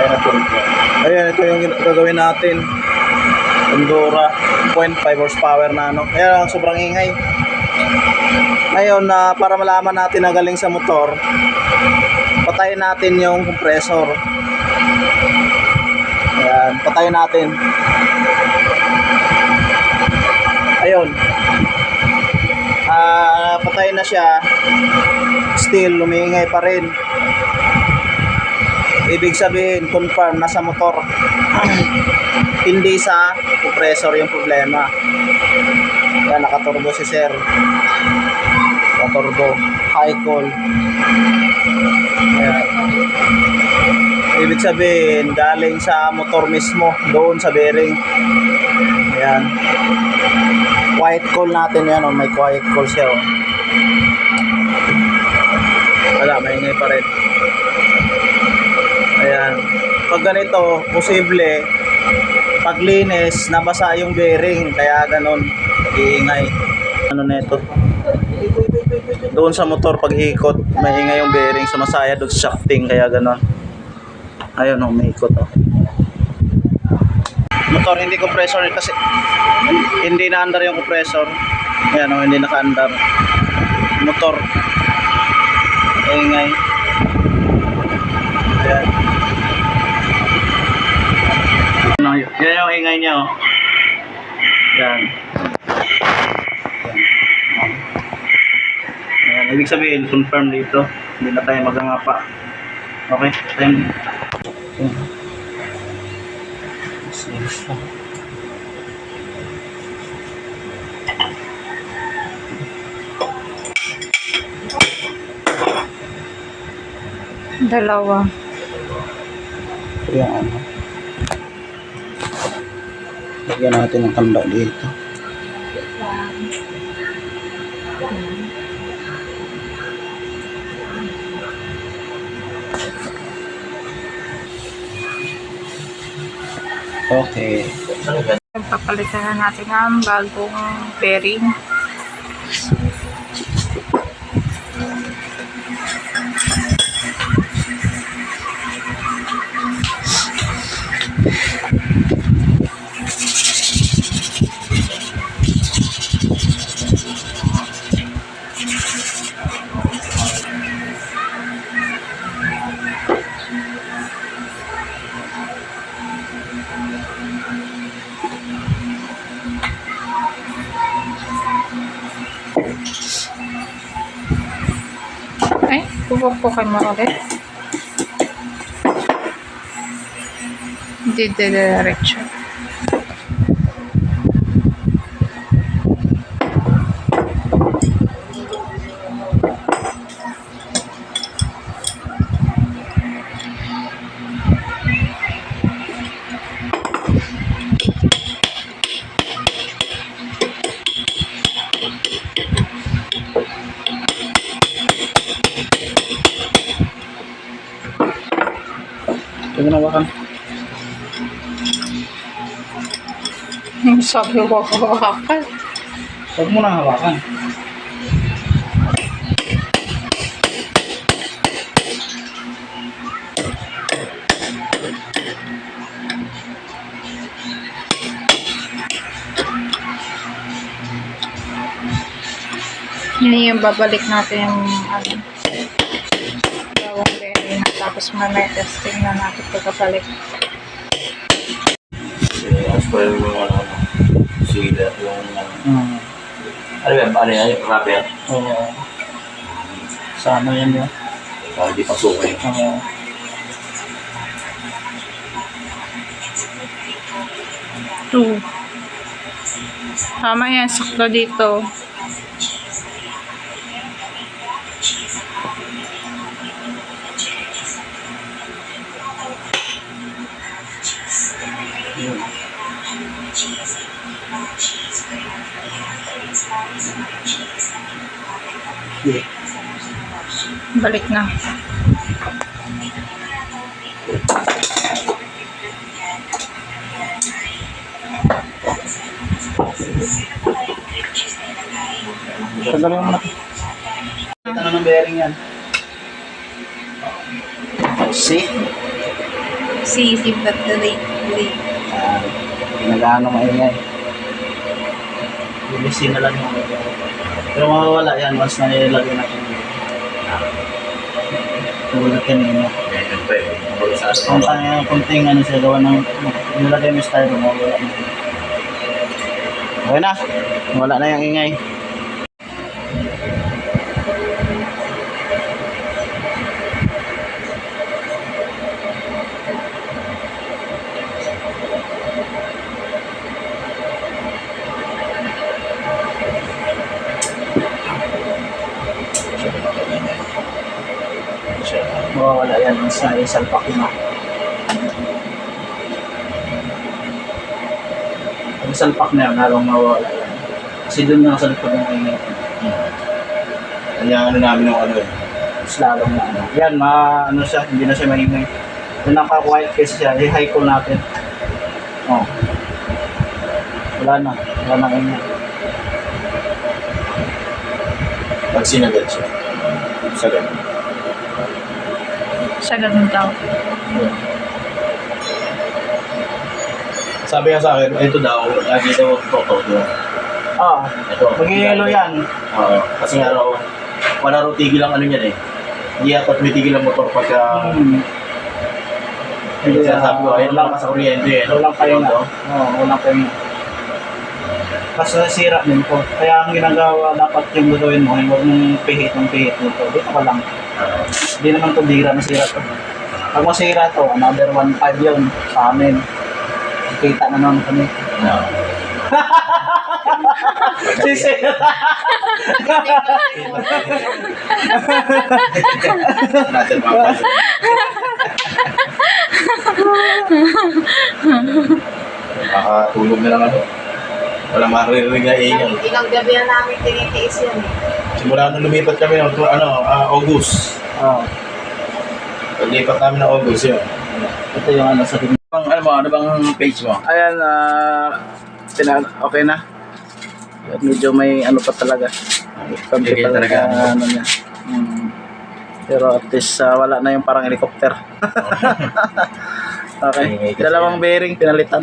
Ayan, ito. Ayan, ito yung gagawin natin. Endura 0.5 horsepower na ano. Ayan, sobrang ingay. Ngayon, na para malaman natin na galing sa motor, patayin natin yung compressor. Ayan, patayin natin. Ayun. Ah, patay na siya. Still, lumingay pa rin. Ibig sabihin, confirm na sa motor. Hindi sa compressor yung problema. Yan, nakaturbo si sir. Nakaturbo. High call. Ayan. Ibig sabihin, galing sa motor mismo, doon sa bearing. Ayan. Quiet call natin yan, oh. may quiet call siya. Oh. Wala, maingay pa rin. Pag ganito, posible, paglinis, nabasa yung bearing, kaya ganon, iingay. Ano na? Doon sa motor, pag hikot, maingay yung bearing, sumasaya doon sa shafting, kaya ganon. Ayun, oh, may ikot, oh. Motor, hindi compressor kasi hindi na under yung compressor. Ayan, oh, hindi naka-under. Motor. Ingay. Ayan. Ano yun? Yan yung ingay niya, oh. Yan. Yan. Ayan. Ibig sabihin, confirm dito. Hindi na tayo magangapa. Okay? Time. Six. Dalawa. Ayan. Lagyan natin ng kanda dito. Okay. Papalitan na natin ang bagong bearing. Ay, pupukpukin mo ulit. Hindi na hawakan. Yung sabi ko hawakan. Huwag mo na hawakan. Yun yung babalik natin yung ano. Tapos mamaya testing na natin pagkabalik. Ang spoil mo yung ano, sila, yung ano. Hmm. Ano yan? Ano yan? Yung? Oo. Sana yan yun. Para di pasukin. Oo. Two. Tama yan, sakto dito. Balik na. Tagalin mo na. Ano ng bearing yan? See? Nagsisip at late, late. Yan. Pinag-ano maingay. Lilisin na lang yung Pero mawawala yan once na nilagay natin. Tulad kanina. Kung kaya kunting ano siya gawa ng nilagay mo style mo, wala na. Okay na. Wala na yung ingay. Mawawala yan once na isalpak mo. Pag isalpak na yan, halong mawawala yan. Kasi doon nga sa likod ng ingay. Kanya ano namin ng ano eh. slalom na ano. Yan, ma, ano siya, hindi na siya maingay. Kung naka-quiet kasi siya, i-high ko natin. Oh. Wala na, wala na ingay. Pag sinagat siya. Sagat. Siya ganun daw. Sabi nga sa akin, ito daw, lagi daw toto. Ito. Ah, Ito. mag-yelo yan. Oo. Kasi nga raw, wala raw tigil ang ano niyan eh. Hindi yata tumitigil ang motor pagka... Hmm. Hindi sinasabi ko, ayun lang sa kuryente eh. no? Walang pahinga. Toto. Oo, walang pahinga. Kasi nasira din po. Kaya ang ginagawa dapat yung gagawin mo, ay huwag mong pihit ng pihit nito. Dito ka lang. Hindi naman to bira, nasira to. Pag masira to, another 1.5 yun sa amin. Kita na naman kami. Natin mga Nakatulog na lang ako. Wala maririnig na ingay. Ilang gabi na namin tinitiis yan eh. Simula nung lumipat kami ng ano, ah, August. Oh, Paglipat namin ng August yun. ito yung ano sa tingin. Ano, ano mo, ano bang page mo? Ayan, ah, pina- okay na. At medyo may ano pa talaga. Konti Bigay talaga, talaga. ano niya. Mm. Pero at least ah, wala na yung parang helicopter. okay. Dalawang bearing pinalitan.